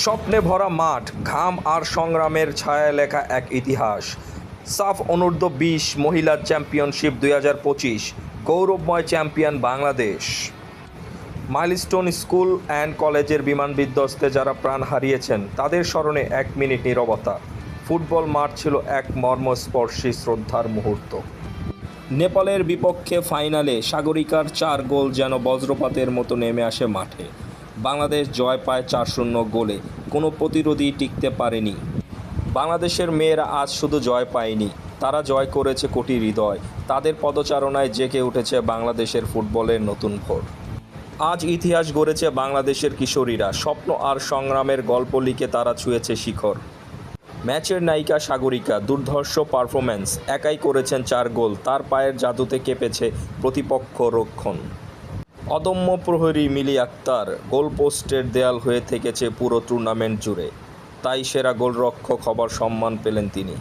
স্বপ্নে ভরা মাঠ, ঘাম আর সংগ্রামের ছায়া লেখা এক ইতিহাস। সাফ অনূর্ধ্ব বিশ মহিলা চ্যাম্পিয়নশিপ দুই হাজার পঁচিশ, গৌরবময় champion Bangladesh. Milestone school and কলেজের বিমান বিধ্বস্তে যারা প্রাণ হারিয়েছেন, তাদের স্মরণে এক মিনিট নিরবতা। ফুটবল মাঠ ছিল এক মর্মস্পর্শী শ্রদ্ধার মুহূর্ত। নেপালের বিপক্ষে ফাইনালে সাগরিকার চার গোল যেন বজ্রপাতের মতো নেমে আসে মাঠে। বাংলাদেশ জয় পায় চার শূন্য গোলে। কোনো প্রতিরোধী টিকতে পারেনি। বাংলাদেশের মেয়েরা আজ শুধু জয় পায়নি। তারা জয় করেছে কোটি হৃদয়। তাদের পদচারণায় জেগে উঠেছে বাংলাদেশের ফুটবলের নতুন ভোর। আজ ইতিহাস গড়েছে বাংলাদেশের কিশোরীরা। স্বপ্ন আর সংগ্রামের গল্প লিখে তারা ছুঁয়েছে শিখর। ম্যাচের নায়িকা সাগরিকা, দুর্ধর্ষ পারফরম্যান্স, একাই করেছেন চার গোল। তার পায়ের জাদুতে কেঁপেছে প্রতিপক্ষ রক্ষণ। অদম্য প্রহরী মিলি আক্তার গোলপোস্টের দেয়াল হয়ে থেকেছে পুরো টুর্নামেন্ট জুড়ে। তাই সেরা গোলরক্ষক হবার সম্মান পেলেন তিনি।